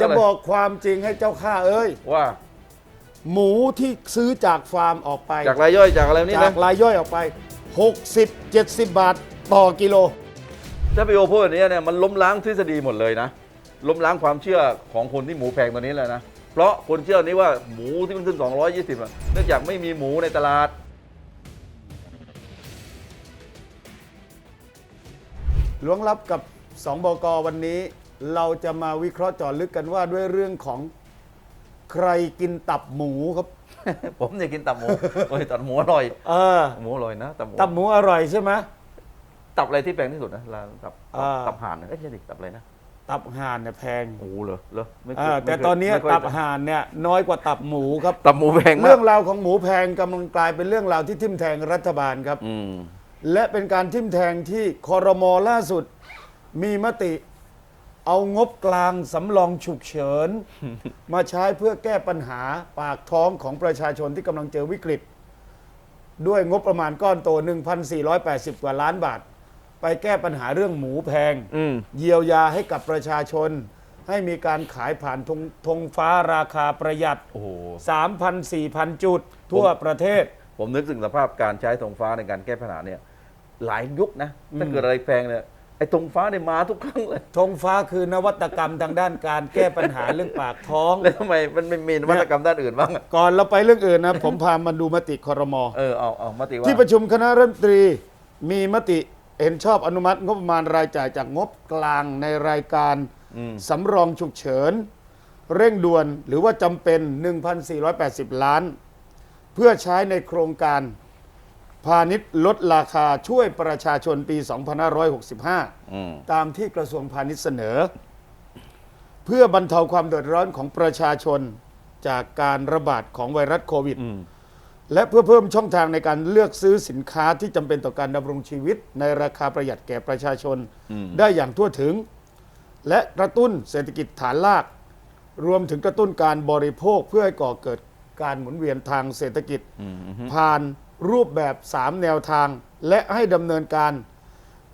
จะบอกความจริงให้เจ้าข้าเอ้ย ว่า หมูที่ซื้อจากฟาร์มออกไป จากรายย่อยจากอะไรนี่จานะกรายย่อยออกไป 60 70 บาทต่อกิโล ถ้าพี่โอพูดแบบนี้เนี่ยมันล้มล้างทฤษฎีหมดเลยนะ ล้มล้างความเชื่อของคนที่หมูแพงตัวนี้เลยนะ เพราะคนเชื่อนี้ว่าหมูที่มันขึ้น 220อะเนื่องจากไม่มีหมูในตลาดหลวงรับกับ 2 บกวันนี้ เราจะมาวิเคราะห์เจาะลึกกันว่าด้วยเรื่องของใครกินตับหมูครับ ผมเนี่ยกินตับหมูโอ้ยตับหมูอร่อยเออ หมูอร่อยนะตับหมูตับหมูอร่อยใช่ไหม ตับอะไรที่แพงที่สุดนะร้านตับอ่า ตับห่านนะเอ้ยไม่ใช่ดิตับอะไรนะตับห่านเนี่ยแพงโอ้โหเหรอเหรอไม่เคเอยอไม่แต่เคยตอนนี้ไม่ค่ยตับห่านเนี่ยน้อยกว่าตับหมูครับ ตับหมูแพงมาเรื่กองราวของหมูแพงกำลังกลายเป็นเรื่องราวที่ทิ่มแทงรัฐบาลครับ อืมและเป็นการทิ่มแทงที่คอรมอล่าสุด มีมติ เอางบกลางสำรองฉุกเฉิน มาใช้เพื่อแก้ปัญหาปากท้องของประชาชนที่กำลังเจอวิกฤต ด้วยงบประมาณก้อนโต 1,480 กว่าล้านบาท ไปแก้ปัญหาเรื่องหมูแพง อืม เยียวยาให้กับประชาชน ให้มีการขายผ่านธงธงฟ้าราคาประหยัด โอ้โห 3,000 4,000 จุด ทั่วประเทศ ผมนึกถึงสภาพการใช้ธงฟ้าในการแก้ปัญหาเนี่ย หลายยุคนะถ้าเกิดอะไรแพงเนี่ยไอ้ธงฟ้าเนี่ยมาทุกครั้งเลยธงฟ้าคือนวัตกรรมทางด้านการแก้ปัญหาเรื่องปากท้อง แล้วทำไมมันไม่มีนวัตกรรมด้านอื่นบ้างอะก่อนเราไปเรื่องอื่นนะ ผมพามาดูมติครม เออเอาเอามาติว่าที่ประชุมคณะรัฐมนตรีมีมติเห็นชอบอนุมัติงบประมาณรายจ่ายจากงบกลางในรายการอืมสำรองฉุกเฉิน เร่งด่วนหรือว่าจำเป็น 1,480 ล้าน เพื่อใช้ในโครงการ พาณิชย์ลดราคาช่วยประชาชนปี2565อืมตามที่กระทรวงพาณิชย์เสนอ เพื่อบรรเทาความเดือดร้อนของประชาชนจากการระบาดของไวรัสโควิดอืมและเพื่อเพิ่มช่องทางในการเลือกซื้อสินค้าที่จำเป็นต่อการดำรงชีวิต ในราคาประหยัดแก่ประชาชนอืมได้อย่างทั่วถึง และกระตุ้นเศรษฐกิจฐานราก รวมถึงกระตุ้นการบริโภคเพื่อให้ก่อเกิดการหมุนเวียนทางเศรษฐกิจอืมอืมผ่าน รูปแบบ 3 แนวทาง และให้ดำเนินการ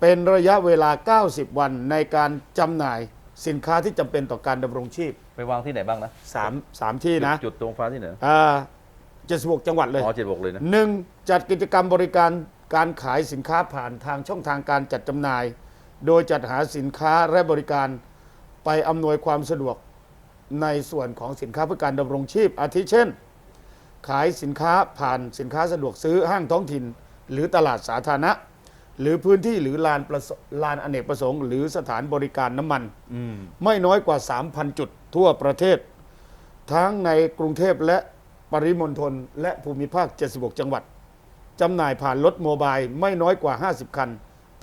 เป็นระยะเวลา 90 วันในการจำหน่ายสินค้าที่จำเป็นต่อการดำรงชีพไปวางที่ไหนบ้างนะ3 3ที่นะจุดธงฟ้าที่ไหนอ่า76 จังหวัดเลยอ๋อเจ็ดบกเลยนะหนึ่งจัดกิจกรรมบริการการขายสินค้าผ่านทางช่องทางการจัดจำหน่าย โดยจัดหาสินค้าและบริการไปอำนวยความสะดวกในส่วนของสินค้าเพื่อการดำรงชีพ อาทิเช่น ขายสินค้าผ่านสินค้าสะดวกซื้อห้างท้องถิ่น หรือตลาดสาธารณะ หรือพื้นที่หรือลานประสลานอเนกประสงค์ หรือสถานบริการน้ำมัน อืม ไม่น้อยกว่า 3,000 จุดทั่วประเทศ ทั้งในกรุงเทพและปริมณฑลและภูมิภาค 76 จังหวัดจำหน่ายผ่านรถโมบายไม่น้อยกว่า 50 คัน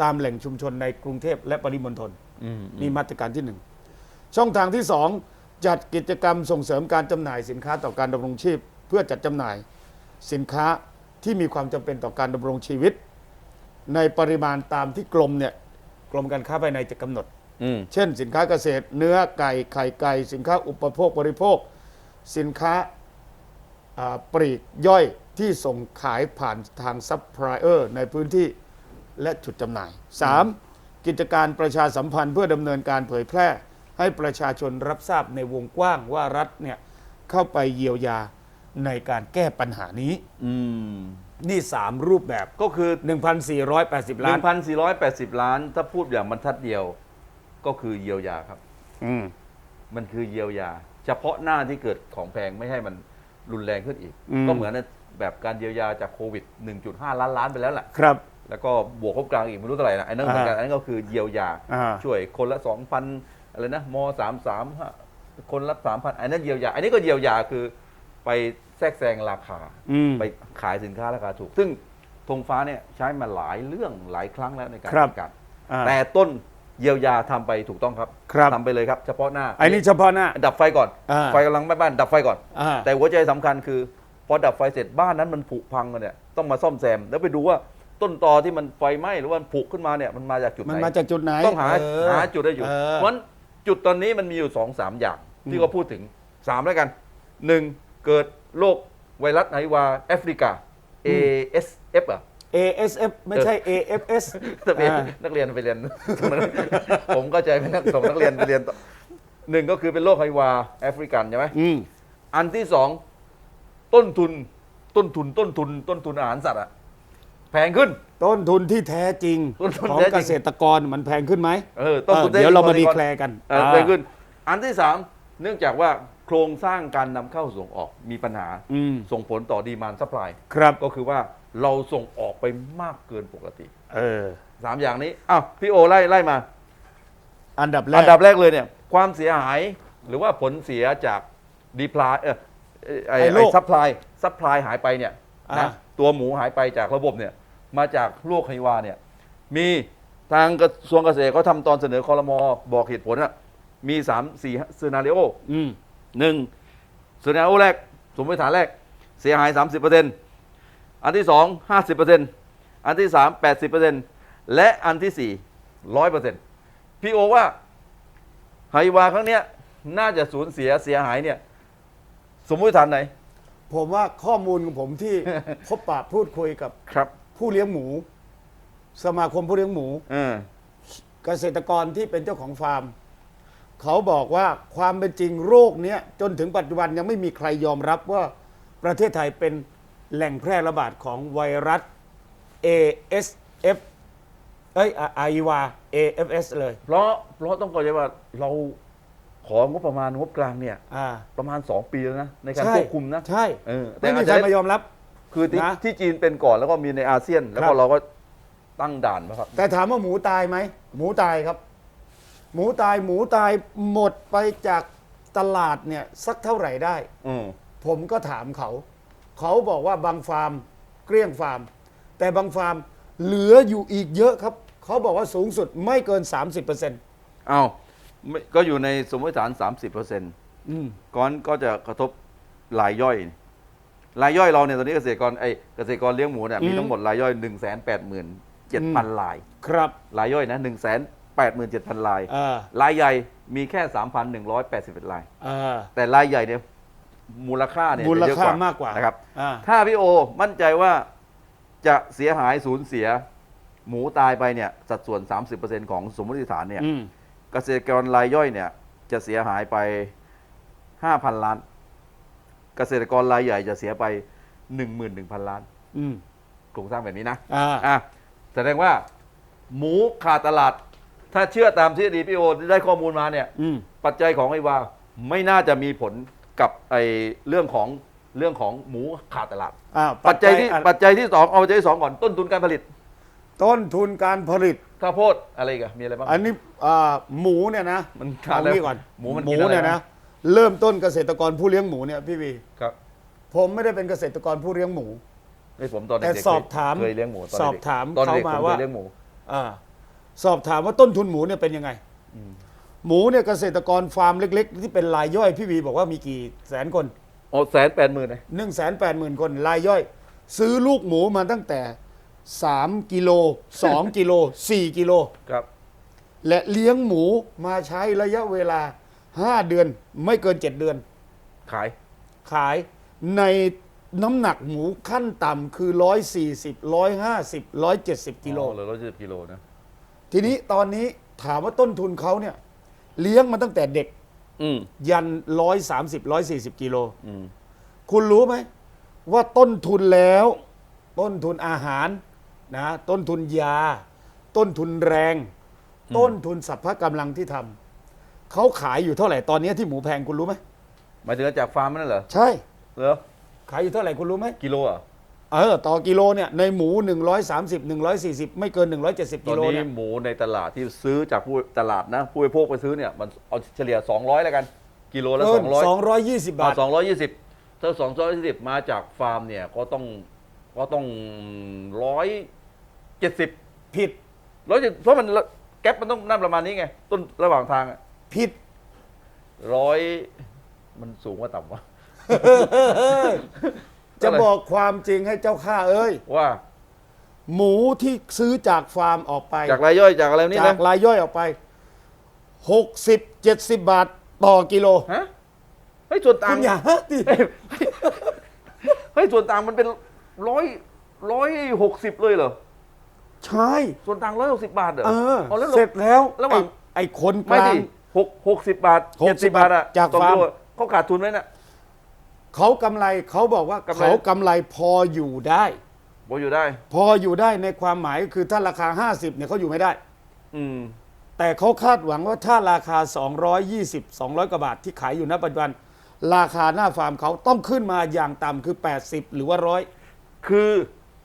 ตามแหล่งชุมชนในกรุงเทพและปริมณฑลอืม นี่มาตรการที่ 1 ช่องทางที่ 2 จัดกิจกรรมส่งเสริมการจำหน่ายสินค้าต่อการดำรงชีพ เพื่อจัดจำหน่าย สินค้าที่มีความจำเป็นต่อการดำรงชีวิต ในปริมาณตามที่กรมเนี่ยกรมการค้าภายในจะกำหนด อืม เช่น สินค้าเกษตร เนื้อไก่ไข่ไก่สินค้าอุปโภคบริโภค สินค้าอ่าปลีกย่อยที่ส่งขายผ่านทางซัพพลายเออร์ในพื้นที่และจุดจำหน่าย 3. กิจการประชาสัมพันธ์เพื่อดำเนินการเผยแพร่ ให้ประชาชนรับทราบในวงกว้างว่ารัฐเนี่ยเข้าไปเยียวยา ในการแก้ปัญหานี้ อืมนี่ 3 รูปแบบ ก็คือ 1,480 ล้าน1,480 ล้าน ถ้าพูดอย่างบรรทัดเดียว ก็คือเยียวยาครับ อืมมันคือเยียวยา เฉพาะหน้าที่เกิดของแพงไม่ให้มันรุนแรงขึ้นอีกอืมก็เหมือนแบบการเยียวยาจากโควิด 1.5 ล้านล้านไปแล้วแหละครับ แล้วก็บวกครบกลางอีกไม่รู้เท่าไหร่นะไอ้นั่นเหมือนกันอันนั้นก็คือเยียวยา อ่า ช่วยคนละ 2,000อะไรนะมสามสามคนละ3,000อันนั้นเยียวยา อันนี้ก็เยียวยาคือไป แทรกแซงราคาอืม ไปขายสินค้าราคาถูก ซึ่งธงฟ้าเนี่ยใช้มาหลายเรื่องหลายครั้งแล้วในการครับ จัดการอ่า แต่ต้นเยียวยาทำไปถูกต้องครับครับ ทำไปเลยครับ เฉพาะหน้าไอ้นี่เฉพาะหน้า ดับไฟก่อน อ่า ไฟกำลังไม่บ้านดับไฟก่อน อ่า แต่หัวใจสำคัญคือ พอดับไฟเสร็จบ้านนั้นมันผุพังกันเนี่ยต้องมาซ่อมแซมแล้วไปดูว่าต้นตอที่มันไฟไหม้หรือว่ามันผุขึ้นมาเนี่ยมันมาจากจุดไหมันนมาจากจุดไหนต้องหาเออหาจุดได้อยู่เออเพราะฉะนั้นจุดตอนนี้มันมีอยู่สองสามอย่างอืที่มเขาพูดถึงสามแล้วกันหนึ่งเกิด โรคไวรัสไหนวาแอฟริกา ASF อะ ASF ไม่ใช่ AFS แต่เป็นอ่านักเรียนไปเรียน ผมเข้าใจไหมนักส่งนักเรียนไปเรียนต่อหนึ่งก็คือเป็นโรคไฮวาแอฟริกันใช่ไหมอืมอันที่สองต้นทุนต้นทุนต้นทุน ต้นทุนอาหารสัตว์อะแพงขึ้น ต้นทุนที่แท้จริงต้นทุนของแท้จริงเกษตรกรมันแพงขึ้นไหมเออต้นทุนเออเดี๋ยวเรามาแท้จดีงแคลร์กันเออแพงขึ้น อันที่สามเนื่องจากว่า โครงสร้างการนำเข้าส่งออกมีปัญหา อืมส่งผลต่อดีมานซัพพลายครับก็คือว่าเราส่งออกไปมากเกินปกติเออสามอย่างนี้อ้าวพี่โอไล่ไล่มา อันดับแรอักนดับแรกเลยเนี่ยความเสียหายหรือว่าผลเสียจากดีพลายเออไอไอ้โรไอคซัพพลายซัพพลายหายไปเนี่ยอ่านะตัวหมูหายไปจากระบบเนี่ยมาจากโรคไฮวาเนี่ยมีทางกระทรวงเกษตรเขาทำตอนเสนอคอรมอบอกเหตุผลอะมีสามสี่ซีนารีโออืม หนึ่งซีนารีโอแรก สมมติฐานแรก เสียหาย 30%อันที่สอง50%อันที่สาม80%และอันที่สี่ร้อยเปอร์เซ็นต์พี่โอว่าไฮวาครั้งเนี้ยน่าจะสูญเสียเสียหายเนี่ย สมมติฐานไหน ผมว่าข้อมูลของผมที่ พบปะพูดคุยกับครับ ผู้เลี้ยงหมู สมาคมผู้เลี้ยงหมู เออเกษตรกรที่เป็นเจ้าของฟาร์ม เขาบอกว่าความเป็นจริงโรคเนี้ยจนถึงปัจจุบันยังไม่มีใครยอมรับว่าประเทศไทยเป็นแหล่งแพร่ระบาดของไวรัส ASF เอ้ยไอวา AFS เลยเพราะเพราะต้องเข้าใจว่าเราของบประมาณงบกลางเนี่ย อ่า ประมาณ 2 ปีแล้วนะ ในการใช่ ควบคุมนะใช่เออไม่มีอาจใครจะมายอมรับ คือที่นะ ที่จีนเป็นก่อนแล้วก็มีในอาเซียน แล้วครัก็บเราก็ตั้งด่านมาครับ แต่ถามว่าหมูตายไหม หมูตายครับห มูตายหมูตายหมดไปจากตลาดเนี่ยสักเท่าไหร่ได้ อืมผมก็ถามเขา เขาบอกว่าบางฟาร์มเกลี้ยงฟาร์ม แต่บางฟาร์มเหลืออยู่อีกเยอะครับ เขาบอกว่าสูงสุดไม่เกิน 30%อ้าวไม่ก็อยู่ในสมมติฐาน 30%เอืม ก้อนก็จะกระทบรายย่อยรายย่อยเราเนี่ยตอนนี้เกษตรกรไอ้เกษตรกรเลี้ยงหมูเนี่ยมีทั้งหมดรายย่อย1 8 7 0 0 0ราย ครับ รายย่อยนะ1 8 7 0 0 0รายอ่ารายใหญ่มีแค่ 3,181รายอ่าแต่รายใหญ่เนี่ยมูลค่าเนี่ยมูลจะเยอะค่ามากกว่านะครับ อ่า ถ้าพี่โอมั่นใจว่าจะเสียหายสูญเสีย หมูตายไปเนี่ย สัดส่วน 30%ของสมมติฐานเนี่ย อืมเกษตรกรรายย่อยเนี่ย จะเสียหายไป 5,000 ล้าน เกษตรกรรายใหญ่จะเสียไป 11,000 ล้านอืมโครงสร้างแบบนี้นะ อ่า อะแสดงว่า หมูขาดตลาด ถ้าเชื่อตามทฤษฎีพี่โอที่ได้ข้อมูลมาเนี่ย อืม ปัจจัยของไอ้วาไม่น่าจะมีผลกับไอ้เรื่องของเรื่องของหมูขาดตลาด อ่าปัจจัยที่อะปัจจัยที่สองเอาปัจจัยที่สองก่อนต้นทุนการผลิตต้นทุนการผลิต ข้าวโพดอะไรอีกันมีอะไรบ้าง อันนี้อ่าหมูเนี่ยนะมันขาดเอาแล้วงี้ก่อนหมูมันหกิมูนอะไร เนี่ยนะเริ่มต้นเกษตรกรผู้เลี้ยงหมูเนี่ยพี่วีครับผมไม่ได้เป็นเกษตรกรผู้เลี้ยงหมู ไอ้ผมตอนเด็กแต่ๆเคยสอบถามเคยเลี้ยงหมูตอนสอบเด็กถามตอนเด็กเขามาผมว่า เคยเลี้ยงหมู อ่า สอบถามว่าต้นทุนหมูเนี่ยเป็นยังไง หมูเนี่ยเกษตรกรฟาร์มเล็ก ๆ ที่เป็นรายย่อยพี่วีบอกว่ามีกี่แสนคนโอ้แสนแปดหมื่นเลย1นึ่งแสนแปดหมื่นคนรายย่อย ซื้อลูกหมูมาตั้งแต่ 3 กิโล 2 กิโล 4 กิโล ครับ และเลี้ยงหมูมาใช้ระยะเวลา 5 เดือนไม่เกิน 7 เดือน ขาย ขายในน้ำหนักหมูขั้นต่ำคือ 140 150 170 กิโลเหลือร้อยสิบกิโลนะ ทีนี้ตอนนี้ถามว่าต้นทุนเขาเนี่ย เลี้ยงมาตั้งแต่เด็ก อืมยันร้อยสามสิบร้อยสี่สิบกิโล อืมคุณรู้ไหม ว่าต้นทุนแล้ว ต้นทุนอาหารนะต้นทุนยา ต้นทุนแรง ต้นทุนสัพพะกำลังที่ทำเขาขายอยู่เท่าไหร่ตอนนี้ที่หมูแพงคุณรู้ไหมหมายถึงจากฟาร์มนั่นเหรอใช่ เหรอขายอยู่เท่าไหร่คุณรู้ไหมกิโลอะ เออต่อกิโลเนี่ยในหมู 130 140 ไม่เกิน 170ตอกินโลนี้เนี่ยหมูในตลาดที่ซื้อจากผู้ตลาดนะผู้บริโภคไปซื้อเนี่ยมันเอาเฉลี่ย 200 แล้วกัน กิโลละ เกิน200 220 บาท สองร้อยยี่สิบถ้าสองร้อยยี่สิบมาจากฟาร์มเนี่ยก็ต้องก็ต้องร้อยเจ็ดสิบผิดร้อยเพราะมันแก๊ปมันต้องนั่นประมาณนี้ไง ต้นระหว่างทางผิด ร้อยมันสูงกว่าต่ำวะ จะบอกความจริงให้เจ้าข้าเอ้ย ว่าหมูที่ซื้อจากฟาร์มออกไป จากรายย่อยจากอะไรนี่จานะกรายย่อยออกไป60 70บาทต่อกิโลฮะเฮ้ยส่วนต่าคุงณอย่าฮะดิเฮ้ยส่วนต่างมันเป็นร้อยร้อยหกสิบเลยเหรอใช่ส่วนต่างร้อยหกสิบบาทเหรอเออเอาแล้วเสร็จแล้วระหว่างไอ้ไอ้คนกไม่ลางดิหกหกสิบบาทหเจ็กดสิสิบบบาทอะจากต่อฟาร์มกิโลเขาขาดทุนไหมน่ะ เขากำไรเขาบอกว่ากำไร เขากำไรพออยู่ได้ บอกอยู่ได้ พออยู่ได้ในความหมายคือถ้าราคา 50เนี่ยเขาอยู่ไม่ได้ อืม แต่เขาคาดหวังว่าถ้าราคา 220 200 กว่าบาทที่ขายอยู่ณปัจจุบัน ราคาหน้าฟาร์มเขาต้องขึ้นมาอย่างต่ำคือ 80 หรือว่าร้อยคือ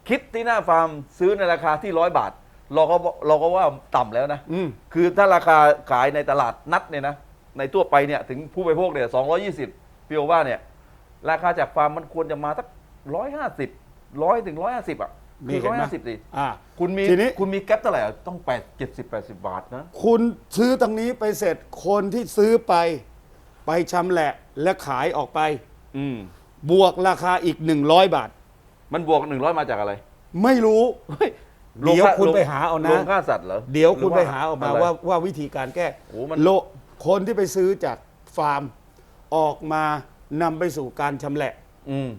คิดที่หน้าฟาร์มซื้อในราคาที่ร้อยบาท เราก็บอกเราก็ว่าต่ำแล้วนะ อืม คือถ้าราคาขายในตลาดนัดเนี่ยนะ ในทั่วไปเนี่ย ถึงผู้บริโภคเนี่ยสองร้อยี่สิบพี่โอว่าเนี่ย ราคาจากฟาร์มมันควรจะมาสักร้อยห้าสิบร้อยถึงร้อยห้าสิบอะนี่คือเห็ร้นอยไหมห้าสิบสิอ่าคุณมีทีนี้ คุณมีแก๊ปเท่าไหร่อะต้องแปดเจ็ดสิบแปดสิบบาทนะ คุณซื้อตรงนี้ไปเสร็จคนที่ซื้อไป ไปชำแหละและขายออกไป อืมบวกราคาอีก 100 บาท มันบวกหนึ่งร้อยมาจากอะไรไม่รู้เฮ้ยเดี๋ยวลงค่คุณลงไปหาเอานะ ลงค่าสัตว์เหรอเดี๋ยวคุณรือไปหาออกมาะไร ว่าว่าวิธีการแก้โอ้มัน โลคนที่ไปซื้อจากฟาร์มออกมา นำไปสู่การชำแหละอืม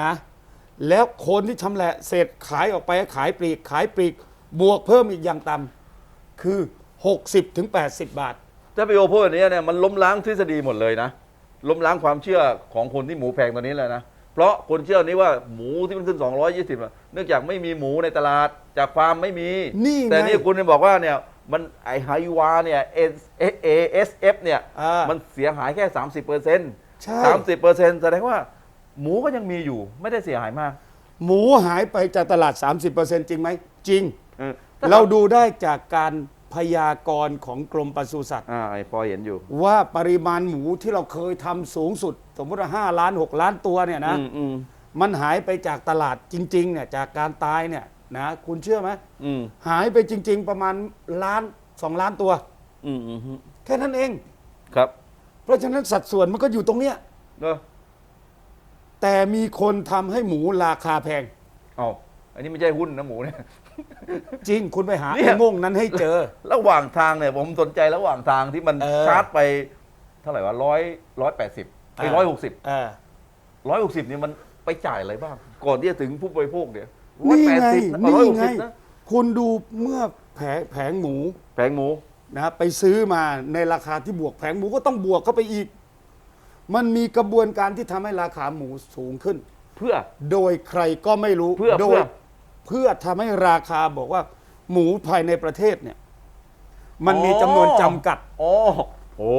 นะ แล้วคนที่ชำแหละเสร็จขายออกไปขายปลีกขายปลีกบวกเพิ่มอีกอย่างต่ำคือ 60ถึง80 บาท ถ้าพี่โอพูดแบบนี้เนี่ยมันล้มล้างทฤษฎีหมดเลยนะ ล้มล้างความเชื่อของคนที่หมูแพงตอนนี้เลยนะ เพราะคนเชื่อนี้ว่าหมูที่มันขึ้น 220อะเนื่องจากไม่มีหมูในตลาดจากฟาร์มไม่มี นี่ไง แต่นี่คุณเนี่ยบอกว่าเนี่ยมันไอไฮวาเนี่ย A S F เนี่ยอ่ามั มันเสียหายแค่ 30เปอร์เซ็นต์ ใช่ สามสิบเปอร์เซ็นต์แสดงว่า หมูก็ยังมีอยู่ไม่ได้เสียหายมากหมูหายไปจากตลาด 30%จริงไหม จริง เออเราดูได้จากการพยากรณ์ของกรมปศุสัตว์ อ่าไอพอเห็นอยู่ ว่าปริมาณหมูที่เราเคยทำสูงสุด สมมติว่า 5 ล้าน 6 ล้านตัวเนี่ยนะ อืมอืมมันหายไปจากตลาดจริงๆเนี่ยจากการตายเนี่ยนะคุณเชื่อไหมอืมหายไปจริง ๆ ประมาณล้านสองล้านตัวอืมอืมอืมแค่นั้นเองครับ เพราะฉะนั้นสัดส่วนมันก็อยู่ตรงเนี้ย เนอะแต่มีคนทำให้หมูราคาแพง เอาอันนี้ไม่ใช่หุ้นนะหมูเนี่ย จริงคุณไปหาเนี่ย ไอ้โง่งนั้นให้เจอ ระหว่างทางเนี่ยผมสนใจระหว่างทางที่มันเออชาร์จไป เท่าไหร่วะร้อยร้อยแปดสิบไอ้ร้อยหกสิบเออ ร้อยหกสิบเนี่ยมันไปจ่ายอะไรบ้าง ก่อนที่จะถึงผู้บริโภคเนี่ยร้อยนี่แปดไงสิบนี่ร้อยหกไงสิบนะคุณดูเมื่อแผงแผงหมู แผงหมู นะไปซื้อมาในราคาที่บวกแผงหมูก็ต้องบวกเข้าไปอีก มันมีกระบวนการที่ทำให้ราคาหมูสูงขึ้น เพื่อ โดยใครก็ไม่รู้เพื่อโดเพื่ยอเพื่อทำให้ราคาบอกว่า หมูภายในประเทศเนี่ย มันมีจำนวนจำกัด อ๋อโอ้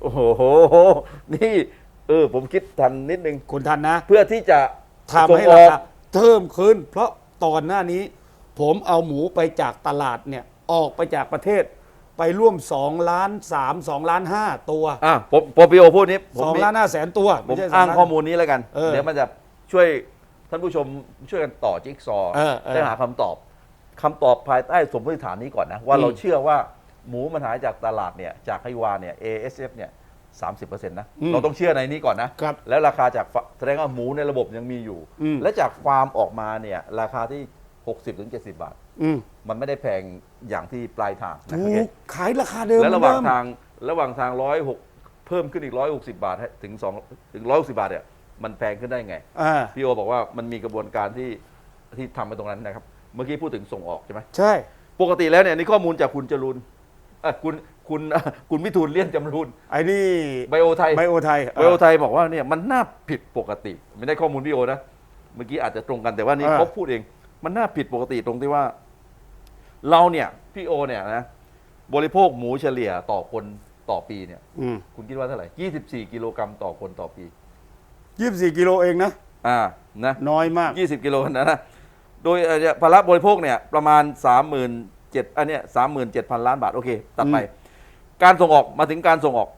โอ้โห นี่ เออ ผมคิดทันนิดนึง คุณทันนะเพื่อที่จะทำให้ส่งอราอกคาเพิ่มขึ้น เพราะตอนหน้านี้ ผมเอาหมูไปจากตลาดเนี่ย ออกไปจากประเทศ ไปร่วม2ล้าน3 2ล้าน5ตัวอะผมพอพี่โอพูดนี้ผมมี2ล้าน5แสนตัวผมไใช่อ้าง2ล้นข้อมูลนี้แล้วกัน เออเดี๋ยวมันจะช่วยท่านผู้ชมช่วยกันต่อจิ๊กซอว์เออเออได้หาคำตอบคำตอบภายใต้สมมติฐานนี้ก่อนนะ ว่าอืม เราเชื่อว่าหมูมันหายจากตลาดเนี่ยจากไฮวาเนี่ย ASF เนี่ยสามสิบเปอร์เซ็นต์นะ เราต้องเชื่อในนี้ก่อนนะ ครับ แล้วราคาจากฟาแสดงว่าหมูในระบบยังมีอยู่ อืม และจากฟาร์มออกมาเนี่ยราคาที่ 60-70ถึง70บาท อืมมันไม่ได้แพงอย่างที่ปลายทางนะถูโอเคกขายราคาเดิมแล้วระหว่างเดิมทางระหว่างทางร้อยหกเพิ่มขึ้นอีกร้อยหกสิบาทให้ถึงสองถึงร้อยหกสิบาทเนี่ยมันแพงขึ้นได้ไง อ่าพี่โอบอกว่ามันมีกระบวนการที่ที่ทำไปตรงนั้นนะครับ เมื่อกี้พูดถึงส่งออกใช่ไหมใช่ ปกติแล้วเนี่ยนี่ข้อมูลจากคุณจรูนเอ่อคุณคุณ คุณวิทูลเลี่ยนจำรูนไอ้นี่ไบโอไทยไบโอไทยไบโอไทยบอกว่าเนี่ยมันน่าผิดปกติ ไม่ได้ข้อมูลพี่โอนะ เมื่อกี้อาจจะตรงกันแต่ว่านี่อ่าเขาพูดเอง มันน่าผิดปกติตรงที่ว่า เราเนี่ยพี่โอเนี่ยนะบริโภคหมูเฉลี่ยต่อคนต่อปีเนี่ย อืมคุณคิดว่าเท่าไหร่ 24 กิโลกรัมต่อคนต่อปี ยี่สิบสี่กิโลเองนะ อ่านะ น้อยมาก 20 กิโลนะนะ โดยเอ่อเนี่ยภาระบริโภคเนี่ยประมาณ 37,000อันเนี้ย37,000 ล้านบาท โอเค ตัดไป การส่งออกมาถึงการส่งออก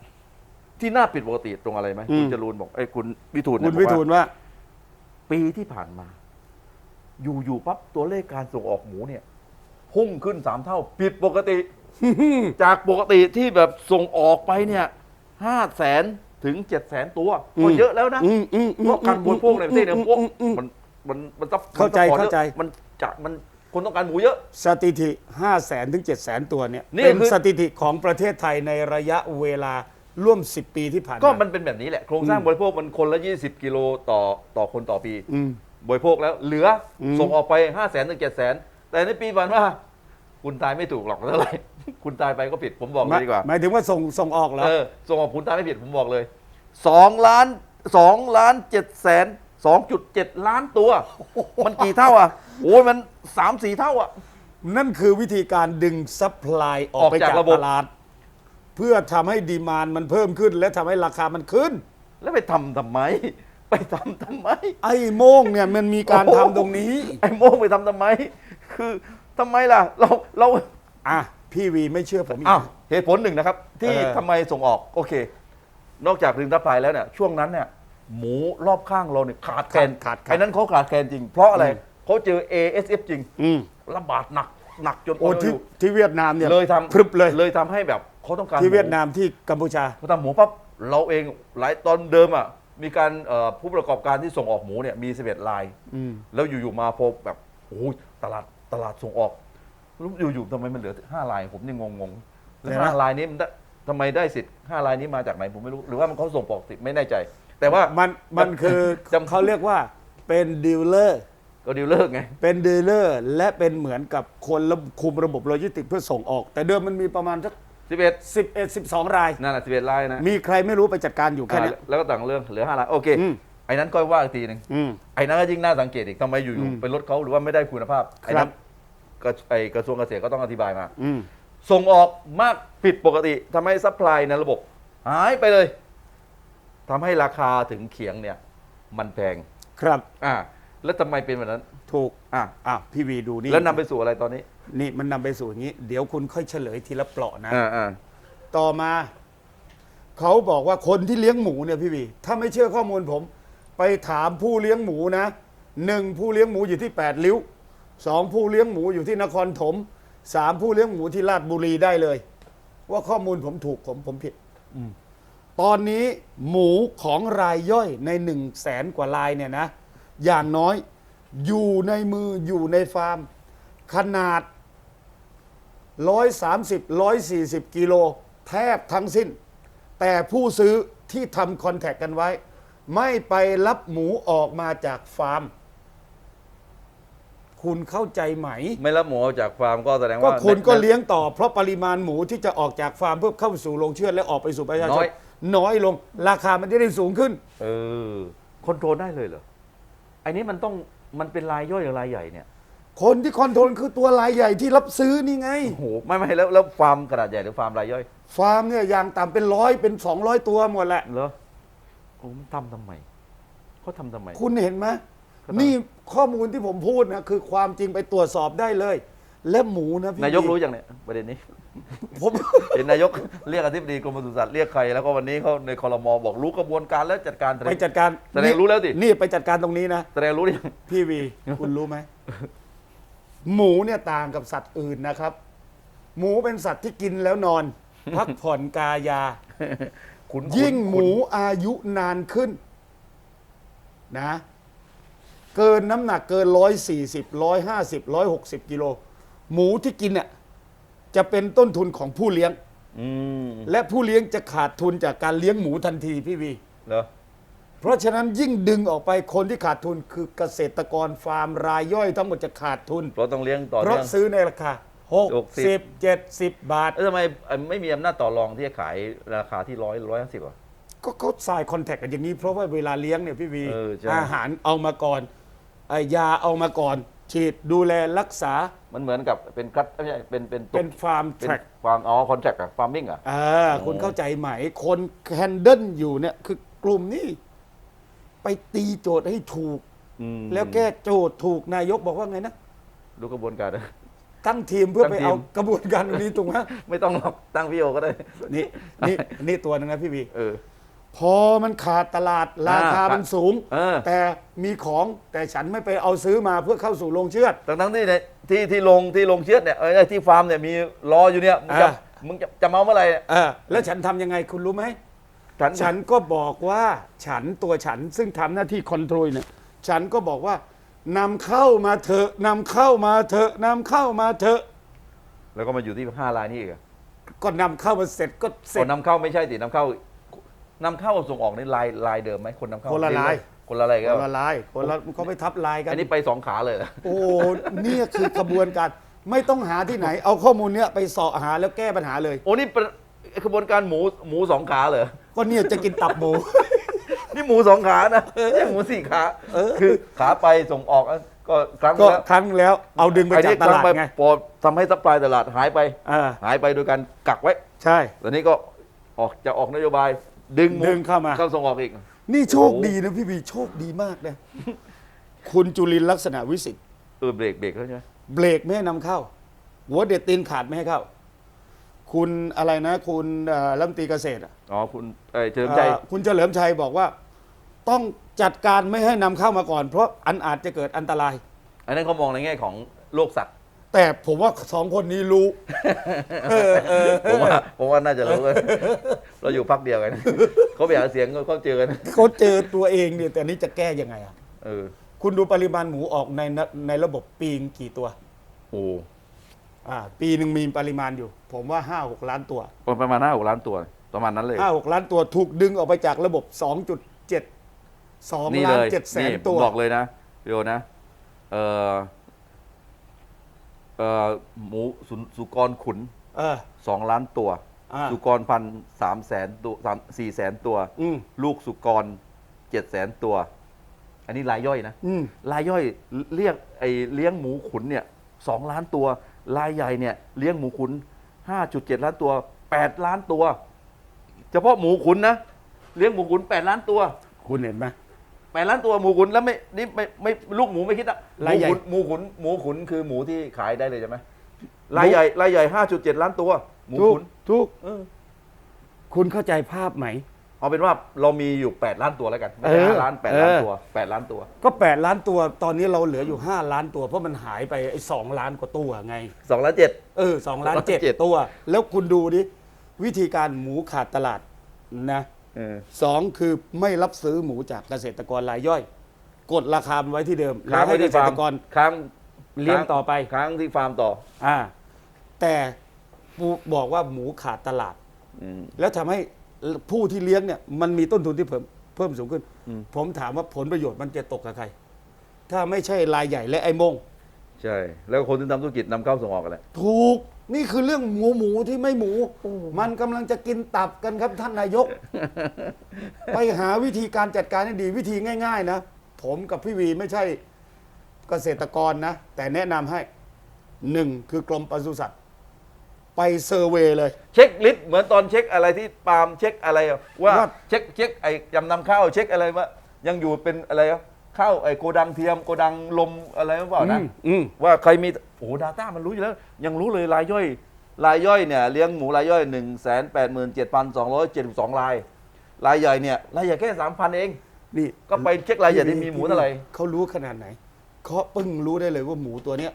ที่น่าผิดปกติตรงอะไรไหมอืมคุณจรูนบอกไอ้ยคุณวิทูลเนี่ยคุณบอกวิทูลว่า ปีที่ผ่านมา อยู่อยู่ปั๊บตัวเลขการส่งออกหมูเนี่ย พุ่งขึ้นสามเท่า ผิดปกติ จากปกติที่แบบส่งออกไปเนี่ยห้าแสนถึงเจ็ดแสนตัวอืก็มเยอะแล้วนะอืมอืมอืมเพราะการบริโภคในประเทศเนี่ยพวกอืมอืมมันมันมันซับเข้าใจมันซัพพอร์ตเข้าใจยอะมันจะมันคนต้องการหมูเยอะ สถิติห้าแสนถึงเจ็ดแสนตัวเนี่ยนี่เป็นคือสถิติของประเทศไทยในระยะเวลาร่วม 10 ปีที่ผ่านมา ก็มันเป็นแบบนี้แหละ โครงสร้างบริโภคมันคนละ 20 กิโลต่อต่อคนต่อปีอืมบริโภคแล้วเหลืออมส่งออกไป 5 0 0แสนถึง 7 0 0 0 0 แต่ในปีผ่านมาคุณทายไม่ถูกหรอกเท่าไหร่คุณตายไปก็ผิดผมบอกเลยดีกว่าหมายถึงว่าส่งส่งออกเหรอเออส่งออกคุณตายไม่ผิดผมบอกเลยสองล้านสองล้านเจ็ดแสนสองจุดเจ็ดล้านตัว มันกี่เท่าอะโอ้ยมันสามสี่เท่าอะ นั่นคือวิธีการดึงซัพพลายออกออกไปจากจากระบบตลาด เพื่อทำให้ดีมานมันเพิ่มขึ้น และทำให้ราคามันขึ้น แล้วไปทำทำไม ไปทำทำไม ไอ้โม่งเนี่ยมันมีการโอ้ทำโหตรงนี้ ไอ้โม่งไปทำทำไม คือทำไมล่ะ เราเราอะพี่วีไม่เชื่อผมอีกอ้าวเหตุผลหนึ่งนะครับ ที่เออทำไมส่งออกโอเค นอกจากดึงทัพพลายแล้วเนี่ยช่วงนั้นเนี่ยหมูรอบข้างเราเนี่ยขาดแคลนขาดขาดไอ้นั้นเขาขาดแคลนจริง เพราะอะไรอืมเขาเจอ ASF จริงอืมระบาดหนักหนักจนโอ้ที่ยู่ ที่เวียดนามเนี่ยเลยทำพรึบเลย เลยทำให้แบบเขาต้องการที่เวียดหนามที่กัมพูชาเขาทำหมูปั๊บเราเองหลายตอนเดิมอะมีการเอ่อผู้ประกอบการที่ส่งออกหมูเนี่ยมี 11ราย อืม แล้วอยู่ๆมาพบแบบโอ้โหตลาด ตลาดส่งออกแล้วอยู่ๆทำไมมันเหลือห้าราย ผมยังงงๆแล้วเดี๋ยวนะห้ารายนี้มันได้ทำไมได้สิทธิ์ห้ารายนี้มาจากไหนผมไม่รู้ หรือว่ามันเขาส่งปกติไม่แน่ใจ แต่ว่ามันมันคือจำเขาเรียกว่าเป็นดีลเลอร์ก็ดีลเลิกไง เป็นดีลเลอร์และเป็นเหมือนกับคนระคุมระบบโลจิสติกส์เพื่อส่งออก แต่เดิมมันมีประมาณสัก11 11 12รายนั่นแหละ11รายนะ มีใครไม่รู้ไปจัดการอยู่แค่อ่าเนี้ยแล้วก็ต่างเรื่องเหลือห้ารายโอเคอืมไอ้นั้นก็ว่าอีกทีหนึ่งอืมไอ้นั้นก็ยิ่งน่าสังเกตอีกทำไมอยู่อืมๆเป็นรถเขาหรือว่าไม่ได้คุณภาพไอ้ครันั้ บนก็ไอ้กระทรวงเกษตรก็ต้องอธิบายมา อืม ส่งออกมากผิดปกติทำให้ซัพพลายในระบบ หายไปเลยทำให้ราคาถึงเขียงเนี่ย มันแพงครับอ่าแล้วทำไมเป็นแบบนั้นถูกอ่าอะพี่วีดูนี่แล้วนำไปสู่อะไรตอนนี้นี่มันนำไปสู่อย่างนี้ เดี๋ยวคุณค่อยเฉลยทีละเปลาะนะ อ่าอ่าต่อมา เขาบอกว่าคนที่เลี้ยงหมูเนี่ยพี่วี ถ้าไม่เชื่อข้อมูลผม ไปถามผู้เลี้ยงหมูนะหนึ่งผู้เลี้ยงหมูอยู่ที่แปดริ้ว สองผู้เลี้ยงหมูอยู่ที่นครถมสามผู้เลี้ยงหมูที่ราชบุรีได้เลย ว่าข้อมูลผมถูกผมผมผิดตอนนี้หมูของรายย่อยในหนึ่งแสนกว่ารายเนี่ยนะ อย่างน้อยอยู่ในมืออยู่ในฟาร์ม ขนาด 130 140 กิโลแทบทั้งสิ้น แต่ผู้ซื้อที่ทำคอนแทคกันไว้ ไม่ไปรับหมูออกมาจากฟาร์ม คุณเข้าใจไหม ไม่รับหมูออกจากฟาร์มก็แสดงก็ว่าคุณก็ในเลี้ยงต่อเพราะปริมาณหมูที่จะออกจากฟาร์มเพื่อเข้าสู่โรงเชือดและออกไปสู่ประชาชน้อนยน้อยลง ราคามันจะได้สูงขึ้น เออคอนโทรลได้เลยเหรอไอ้นี้มันต้องมันเป็นรายย่อยหรือรายใหญ่เนี่ยคนที่คอนโทรลคือตัวรายใหญ่ที่รับซื้อนี่ไง โอ้โหไม่ไม่แล้วแล้วฟาร์มขนาดใหญ่หรือฟาร์มรายย่อยฟาร์มเนี่ยอย่างต่ำเป็นร้อยเป็น 200 ตัวหมดแหละ เหรอโอ้มันทำทำไมเขาทำทำไมคุณเห็นไหมก็ต้อง นี่ข้อมูลที่ผมพูดนะคือความจริงไปตรวจสอบได้เลย และหมูนะพี่นายกรู้อย่างเนี้ยประเด็นนี้ ผม เห็นนายกเรียกอธิบดีกรมปศุสัตว์เรียกใครแล้วก็วันนี้เขาในคอรมอบอกรู้กระบวนการแล้วจัดการแสดไปงจัดการแสดงรู้แล้วสินี่ไปจัดการตรงนี้นะแสดงรู้หรือยังพี่วี คุณรู้ไหมหมูเนี่ยต่างกับสัตว์อื่นนะครับ หมูเป็นสัตว์ที่กินแล้วนอน พักผ่อนกายาคุณยิ่งคุณหมูอายุนานขึ้น นะ เกินน้ำหนักเกินร้อยสี่สิบร้อยห้าสิบร้อยหกสิบกิโล หมูที่กินเนี่ยจะเป็นต้นทุนของผู้เลี้ยง อืมและผู้เลี้ยงจะขาดทุนจากการเลี้ยงหมูทันทีพี่วี เหรอเพราะฉะนั้นยิ่งดึงออกไปคนที่ขาดทุนคือเกษตรกรฟาร์มรายย่อยทั้งหมดจะขาดทุน เพราะต้องเลี้ยงต่อเพเนื่ราะอง ซื้อในราคาหกสิบเจ็ดสิบบาท แล้วทำไมไม่มีอำนาจต่อรองที่จะขายราคาที่ร้อยร้อยห้าสิบอะ ก็เขาสายคอนแทคกันอย่างนี้เพราะว่าเวลาเลี้ยงเนี่ยพี่วีเออใช่อาหารเอามาก่อนไอ้ ยาเอามาก่อน ฉีดดูแลรักษามันเหมือนกับเป็นกัดไม่ใช่เป็นเป็นเป็นฟาร์มเป็นแทร็กฟาร์มอ๋อคอนแทคอะฟาร์มิงอะอ่าคุณเข้าใจไหม คนแฮนเดิลอยู่เนี่ยคือกลุ่มนี้ ไปตีโจทย์ให้ถูก อืมแล้วแก้โจทย์ถูกนายกบอกว่าไงนะดูกระบวนการนะ ตั้งทีมเพื่อตั้ไปงทีม เอากระบวนการตรงนี้ถูกไหมไม่ต้องหรอกตั้งพี่โอก็ได้ นี่นี่นี่ตัวหนึงนะพี่วีเออ พอมันขาดตลาดราคาอ่ามัมันสูง เออ แต่มีของแต่ฉันไม่ไปเอาซื้อมาเพื่อเข้าสู่โรงเชือด ทั้งทั้งๆที่ในที่ที่ลงที่ลงเชือดเนี่ยเออที่ฟาร์มเนี่ยมีรออยู่เนี่ยมึงจะอ่า มึงจะจะเมาเมื่อไหร่เนี่ยเออแล้วฉันทำยังไงคุณรู้ไหม ฉันฉันก็บอกว่าฉันตัวฉันซึ่งทำหน้าที่คอนโทรลเนี่ยฉันก็บอกว่านำเข้ามาเถอะนำเข้ามาเถอะนำเข้ามาเถอะแล้วก็มาอยู่ที่ห้าลายนี่อีกอะก็นำเข้ามาเสร็จก็เสร็คจนนำเข้าไม่ใช่สินำเข้า นำเข้ากับส่งออกในลายลายเดิมไหมคนนำเข้าคนละลาย คนละลายคก็นละลายคนละเขาไปทับลายกัน อันนี้ไปสองขาเลยเหรอ โอ้เนี่ยคือกระบวนการไม่ต้องหาที่ไหน เอาข้อมูลเนี้ยไปเสาะหาแล้วแก้ปัญหาเลย โอ้นี่เป็นกระบวนการหมูหมูสองขาเหรอ ก็เนี่ยจะกินตับหมู นี่หมูสองขานะไม่ใช่หมูสี่ขาเออ คือขาไปส่งออกก็ครั้งก็แล้วครั้งแล้ว เอาดึงไปไอ้จากนี่ตครั้งลาดไปไงพอทำให้ซัพพลายตลาดหายไป อ่าหายไปโดยการกักไว้ ใช่ ตอนนี้ก็ออกจะออกนโยบาย ดึงหมูดึงเข้ามา เข้าส่งออกอีก นี่โชคดีนะพี่บีโชคดีมากนะ คุณจุลินลักษณะวิสิทธิ์เออเบรกเบรกแล้วใช่ไหมเบรกไม่ให้นำเข้า หัวเด็ดตีนขาดไม่ให้เข้า คุณอะไรนะ คุณเอ่อรัฐมนตรีเกษตรอะอ๋อคุณเอ่อเฉลิมใจเอ่อคุณเฉลิมชัยบอกว่า ต้องจัดการไม่ให้นำเข้ามาก่อน เพราะอันอาจจะเกิดอันตราย อันนั้นเขามองในแง่ของโลกสัตว์ แต่ผมว่าสองคนนี้รู้เออเออผมว่าผมว่าน่าจะรู้กันเราอยู่พักเดียวกันเขาไปหาเสียงก็เขาเจอกันเขาเจอตัวเองเนี่ยแต่นี้จะแก้ยังไงอะเออ คุณดูปริมาณหมูออกในนในระบบปีงกี่ตัว โอ้อ่า ปีหนึ่งมีปริมาณอยู่ ผมว่าห้าหกล้านตัว ประมาณห้าหกล้านตัว ประมาณนั้นเลยห้าหกล้านตัวถูกดึงออกไปจากระบบ2.7 2นี่ล้านเลย7แสนนี่ผมตัวบอกเลยนะพี่โอนะ เออ เออหมูสุนสุกรขุนเออ สองล้านตัว อ่า สุกรพันสามแสนตัวสามสี่แสนตัว อืมลูกสุกรเจ็ดแสนตัว อันนี้รายย่อยนะ อืมรายย่อยเรียกไอเลี้ยงหมูขุนเนี่ยสองล้านตัว รายใหญ่เนี่ยเลี้ยงหมูขุนห้าจุดเจ็ดล้านตัวแปดล้านตัว เฉพาะหมูขุนนะเลี้ยงหมูขุนแปดล้านตัว คุณเห็นไหม แปดล้านตัวหมูขุนแล้วไม่นี่ไม่ไม่ลูกหมูไม่คิดอะหรายมูใหญ่ ขุนหมูขุนหมูขุนคือหมูที่ขายได้เลยใช่ไหมรายใหญ่รายใหญ่ห้าจุดเจ็ดล้านตัว หมูทุกขุนทุกเออคุณเข้าใจภาพไหม เอาเป็นว่าเรามีอยู่แปดล้านตัวแล้วกันไม่เอใช่อห้าล้านแปดล้านเออ ตัวแปดล้านตัว ก็ 8 ล้านตัวตอนนี้เราเหลืออยู่ 5 ล้านตัว เพราะมันหายไปไอ้สล้านกว่าตัวไง สองล้านเจ็ด เออสองล้านเจ็ด2,700,000ตัว แล้วคุณดูดิวิธีการหมูขาดตลาดนะ เออ สองคือไม่รับซื้อหมูจากเกษตรกรรายย่อย กดราคามันไว้ที่เดิมค้างให้ไว้เกที่ษฟาร์ตมรกรค้างเลี้ยงต่อไปค้างที่ฟาร์มต่ออ่าแต่ปูบอกว่าหมูขาดตลาด อืม แล้วทำให้ผู้ที่เลี้ยงเนี่ยมันมีต้นทุนที่เพิ่มเพิ่มสูงขึ้น อืม ผมถามว่าผลประโยชน์มันจะตกกับใคร ถ้าไม่ใช่รายใหญ่และไอ้โมง ใช่ แล้วคนที่ทำธุรกิจนำเข้าส่งออกกันแหละถูก นี่คือเรื่องหมูหมูที่ไม่หมู มันกำลังจะกินตับกันครับท่านนายก ไปหาวิธีการจัดการให้ดีวิธีง่าย ๆ นะ ผมกับพี่วีไม่ใช่เกษตรกรนะ แต่แนะนำให้หนึ่งคือกรมปศุสัตว์ ไปเซอร์เวย์เลย เช็คลิสต์เหมือนตอนเช็คอะไรที่ปาล์มเช็คอะไรอะว่าว่า เช็คเช็คไอ้จำนำข้าวเช็คอะไรว่ายังอยู่เป็นอะไรอะ ข้าวไอ้โกดังเทียมโกดังลมอะไรหรือเปล่านะอืมอืมว่าใครมีโอ้ดาต้ามันรู้อยู่แล้ว ยังรู้เลยรายย่อยรายย่อยเนี่ยเลี้ยงหมูรายย่อย1นึ่งแสนแปดหมื่นเจ็ดพันสองร้อยเจ็ดสิบสองราย รายใหญ่เนี่ยรายใหญ่แค่สามพันเอง นี่ก็ไปเช็ครายใหญ่ที่มีหมูเท่าไหร่เขารู้ขนาดไหนเขาปึ้งรู้ได้เลยว่าหมูตัวเนี้ย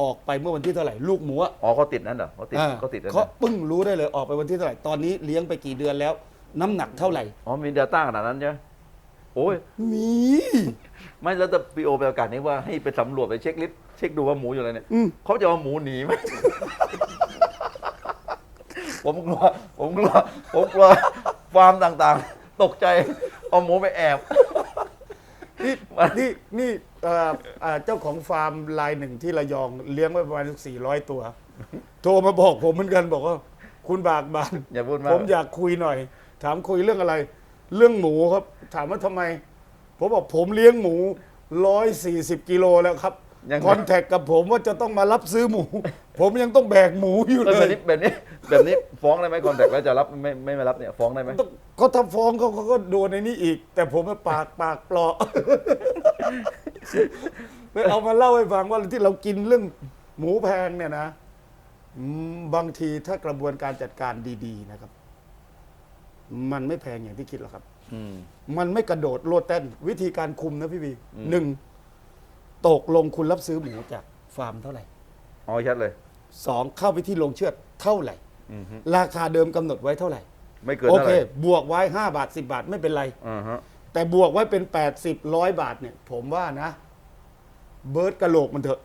ออกไปเมื่อวันที่เท่าไหร่ลูกหมูอะอ๋อเขาติดนั่นเหรอเขาติดอ่าเขาติดนั่นเขาเหรอปึ้งรู้ได้เลยออกไปวันที่เท่าไหร่ตอนนี้เลี้ยงไปกี่เดือนแล้ว น้ำหนักเท่าไหร่อ๋อมีดาต้าขนาดนั้นใช่ไหม โอ้ยมีไม่แล้วแต่พีโอไปประกาศนี้ว่าให้ไปสำรวจไปเช็คลิสต์เช็คดูว่าหมูอยู่อะไรเนี่ยอืม เขาจะเอาหมูหนีไหม ผมกลัวผมกลัวผมกลัวฟาร์มต่างๆ ตกใจเอาหมูไปแอบ นี่นี่นี่เอ่อเอ่อเจ้าของฟาร์มรายหนึ่งที่ระยองเลี้ยงไว้ประมาณสี่ร้อยตัว โทรมาบอกผมเหมือนกันบอกว่า คุณบากบานอย่าพูดมากผมอยากคุยหน่อย ถามคุยเรื่องอะไร เรื่องหมูครับ ถามว่าทำไม ผมบอกผมเลี้ยงหมูร้อยสี่สิบกิโลแล้วครับ ยังคอนแทคกับผมว่าจะต้องมารับซื้อหมู ผมยังต้องแบกหมูอยู่เออเลแบบยนี้แบบนี้แบบนี้ฟ้องได้ไหมคอนแทคแล้วจะรับไม่ไม่ไม่รับเนี่ยฟ้องได้ไหมต้องเขาถ้าฟ้องเขาเขาก็โดนในนี้อีก แต่ผมปากปากเปลาะไปเอามาเล่าให้ฟังว่าที่เรากินเรื่องหมูแพงเนี่ยนะอืมบางทีถ้ากระบวนการจัดการดี ๆ นะครับ มันไม่แพงอย่างที่คิดหรอกครับ อืม มันไม่กระโดดโลดเต้นวิธีการคุมนะพี่วีอืมหนึ่งตกลงคุณรับซื้อหมูจากฟาร์มเท่าไหร่เอาให้ชัดเลย สองเข้าไปที่โรงเชือดเท่าไหร่ อือฮึราคาเดิมกำหนดไว้เท่าไหร่ ไม่เกินโอเท่าเค ไหร่บวกไว้ 5 บาท 10 บาทไม่เป็นไร อ่าฮะ แต่บวกไว้เป็น 80ร้อยบาทเนี่ย ผมว่านะ เบิร์ดกะโหลกมันเถอะ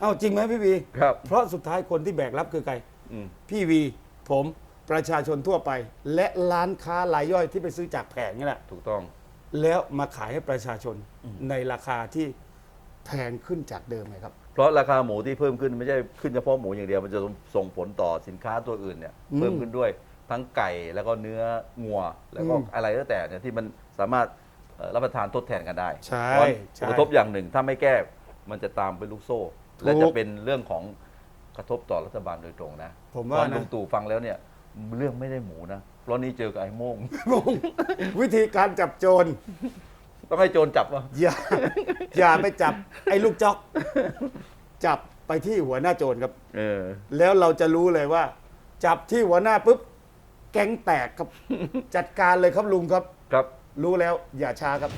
เอาจริงไหมพี่วีครับ เพราะสุดท้ายคนที่แบกรับคือใคร อืม พี่วี ผม ประชาชนทั่วไป และร้านค้ารายย่อยที่ไปซื้อจากแผงนี่แหละ ถูกต้อง แล้วมาขายให้ประชาชนในราคาที่แพงขึ้นจากเดิมไงครับ เพราะราคาหมูที่เพิ่มขึ้นไม่ใช่ขึ้นเฉพาะหมูอย่างเดียวมันจะส่งผลต่อสินค้าตัวอื่นเนี่ยอืมเพิ่มขึ้นด้วยทั้งไก่แล้วก็เนื้องัวแล้วก็อืมอะไรก็แต่เนี่ยที่มันสามารถเอ่อรับประทานทดแทนกันได้ใช่เพราะใช่ผลกระทบอย่างหนึ่งถ้าไม่แก้มันจะตามเป็นลูกโซ่ถูกและจะเป็นเรื่องของกระทบต่อรัฐบาลโดยตรงนะผมว่าตอนนะลุงตู่ฟังแล้วเนี่ย เรื่องไม่ได้หมูนะเพราะนี่เจอกับไอ้โม่ง วิธีการจับโจร ต้องให้โจรจับวะอย่า อย่าไปจับไอ้ลูกจอก จับไปที่หัวหน้าโจรครับ เออ แล้วเราจะรู้เลยว่า จับที่หัวหน้าปุ๊บ แก๊งแตกครับ จัดการเลยครับลุงครับ ครับ รู้แล้วอย่าช้าครับ